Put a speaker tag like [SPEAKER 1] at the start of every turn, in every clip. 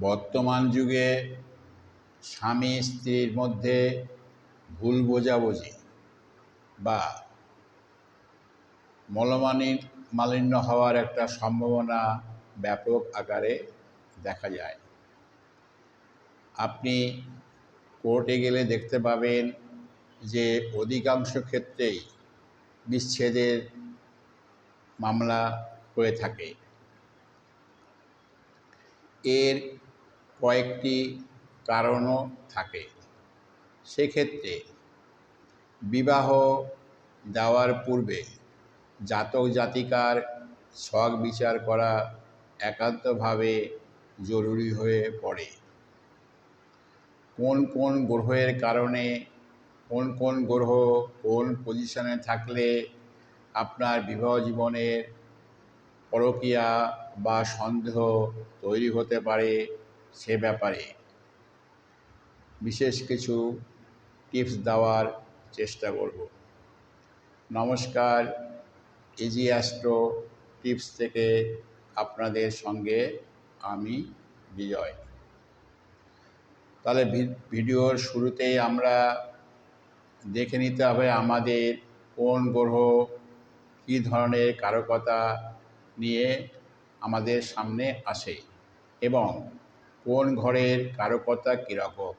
[SPEAKER 1] বর্তমান যুগে স্বামী স্ত্রীর মধ্যে ভুল বোঝাবুঝি বা মলমানি মালিন্য হওয়ার একটা সম্ভাবনা ব্যাপক আকারে দেখা যায়। আপনি কোর্টে গেলে দেখতে পাবেন যে অধিকাংশ ক্ষেত্রেই বিচ্ছেদের মামলা হয়ে থাকে। এর কয়েকটি কারণও থাকে। সেক্ষেত্রে বিবাহ দেওয়ার পূর্বে জাতক জাতিকার ছক বিচার করা একান্তভাবে জরুরি হয়ে পড়ে। কোন কোন গ্রহের কারণে, কোন কোন গ্রহ কোন পজিশনে থাকলে আপনার বিবাহ জীবনের পরকীয়া বা সন্দেহ তৈরি হতে পারে সে ব্যাপারে। বিশেষ কিছু টিপস দেওয়ার চেষ্টা করব। নমস্কার ইজি অ্যাস্ট্রো টিপস থেকে আপনাদের সঙ্গে আমি বিজয়। তাহলে ভিডিওর শুরুতেই আমরা দেখে নিতে হবে আমাদের কোন গ্রহ কী ধরনের কারকতা নিয়ে আমাদের সামনে আসে এবং কোন ঘরের কারকতা কীরকম?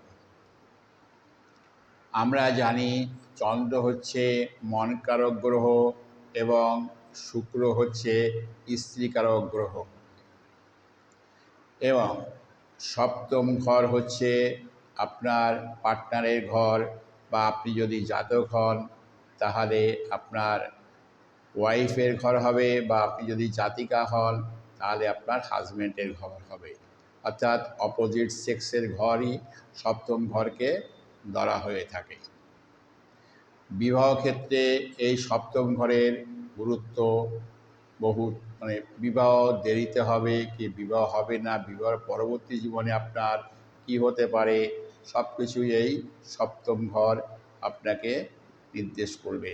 [SPEAKER 1] আমরা জানি চন্দ্র হচ্ছে মনকারক গ্রহ এবং শুক্র হচ্ছে স্ত্রীকারক গ্রহ। এবং সপ্তম ঘর হচ্ছে আপনার পার্টনারের ঘর বা আপনি যদি জাতক হন, তাহলে আপনার ওয়াইফের ঘর হবে বা আপনি যদি জাতিকা হন, তাহলে আপনার হাজব্যান্ডের ঘর হবে। অর্থাৎ অপোজিট সেক্সের ঘরই সপ্তম ঘরকে ধরা হয়ে থাকে। বিবাহ ক্ষেত্রে এই সপ্তম ঘরের গুরুত্ব বহু মানে বিবাহ দেরিতে হবে কি বিবাহ হবে না বিবাহ পরবর্তী জীবনে আপনার কি হতে পারে সব কিছুই এই সপ্তম ঘর আপনাকে নির্দেশ করবে।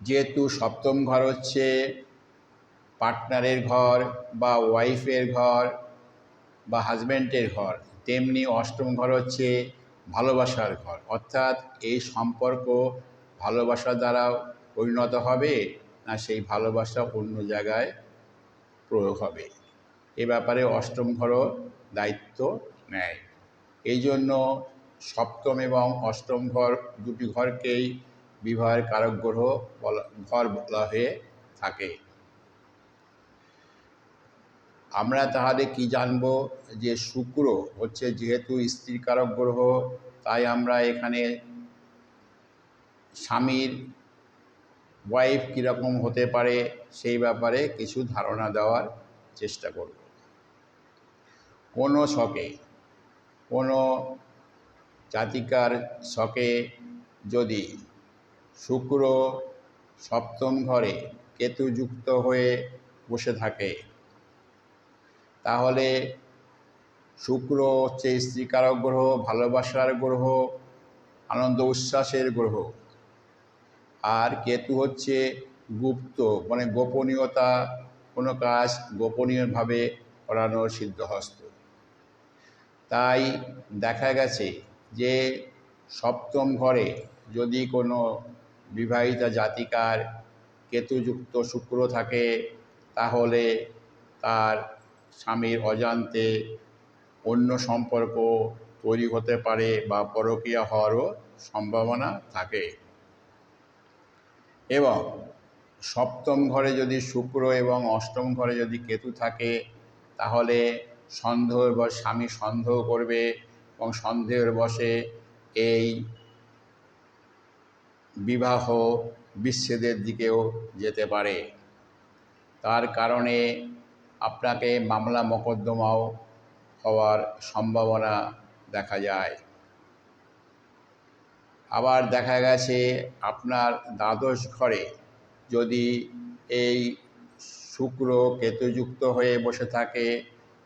[SPEAKER 1] যেহেতু সপ্তম ঘর হচ্ছে পার্টনারের ঘর বা ওয়াইফের ঘর বা হাজব্যান্ডের ঘর, তেমনি অষ্টম ঘর হচ্ছে ভালোবাসার ঘর। অর্থাৎ এই সম্পর্ক ভালোবাসা দ্বারা পরিণত হবে না সেই ভালোবাসা অন্য জায়গায় প্রয়োগ হবে। এ ব্যাপারে অষ্টম ঘরও দায়িত্ব নেয়। এই জন্য সপ্তম এবং অষ্টম ঘর দুটি ঘরকেই বিবাহের কারক গ্রহ বলা ঘর বলা হয়ে থাকে। আমরা তাহলে কি জানব যে শুক্র হচ্ছে যেহেতু স্ত্রীর কারক গ্রহ, তাই আমরা এখানে স্বামীর ওয়াইফ কীরকম হতে পারে সেই ব্যাপারে কিছু ধারণা দেওয়ার চেষ্টা করব। কোনো শখে কোনো জাতিকার শখে যদি শুক্র সপ্তম ঘরে কেতুযুক্ত হয়ে বসে থাকে তাহলে শুক্র হচ্ছে স্ত্রীকারক গ্রহ, ভালোবাসার গ্রহ, আনন্দ উচ্ছ্বাসের গ্রহ। আর কেতু হচ্ছে গুপ্ত মানে গোপনীয়তা, কোনো কাজ গোপনীয়ভাবে করানোর সিদ্ধহস্ত। তাই দেখা গেছে যে সপ্তম ঘরে যদি কোনো বিবাহিতা জাতিকার কেতুযুক্ত শুক্র থাকে, তাহলে তার স্বামীর অজান্তে অন্য সম্পর্ক তৈরি হতে পারে বা পরকীয়া হওয়ারও সম্ভাবনা থাকে। এবং সপ্তম ঘরে যদি শুক্র এবং অষ্টম ঘরে যদি কেতু থাকে, তাহলে সন্দেহের বস স্বামী সন্দেহ করবে এবং সন্দেহের বসে এই বিবাহ বিচ্ছেদের দিকেও যেতে পারে। তার কারণে আপনাকে মামলা মোকদ্দমাও হওয়ার সম্ভাবনা দেখা যায়। আবার দেখা গেছে আপনার দ্বাদশ ঘরে যদি এই শুক্র কেতুযুক্ত হয়ে বসে থাকে,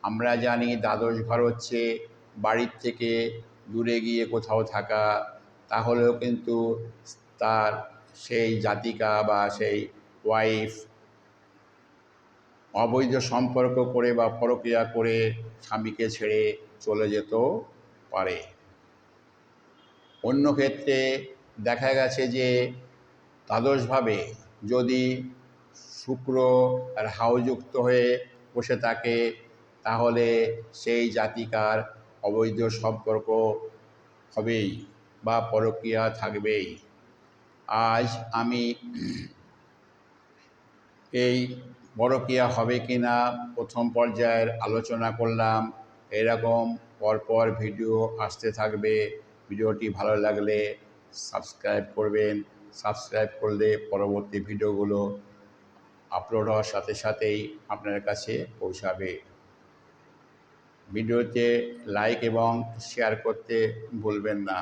[SPEAKER 1] আমরা জানি দ্বাদশ ঘর হচ্ছে বাড়ির থেকে দূরে গিয়ে কোথাও থাকা, তাহলেও কিন্তু তার সেই জাতিকা বা সেই ওয়াইফ অবৈধ সম্পর্ক করে বা পরক্রিয়া করে স্বামীকে ছেড়ে চলে যেতেও পারে। অন্য ক্ষেত্রে দেখা গেছে যে দ্বাদশভাবে যদি শুক্র আর হাওযুক্ত হয়ে বসে থাকে, তাহলে সেই জাতিকার অবৈধ সম্পর্ক হবেই বা পরক্রিয়া থাকবেই। আজ আমি এই পরক্রিয়া হবে কি না প্রথম পর্যায়ের আলোচনা করলাম, এরকম পরপর ভিডিও আসতে থাকবে। ভিডিওটি ভালো লাগলে সাবস্ক্রাইব করবেন। সাবস্ক্রাইব করলে পরবর্তী ভিডিওগুলো আপলোড হওয়ার সাথে সাথেই আপনার কাছে পৌঁছাবে। ভিডিওতে লাইক এবং শেয়ার করতে ভুলবেন না।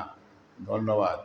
[SPEAKER 1] ধন্যবাদ।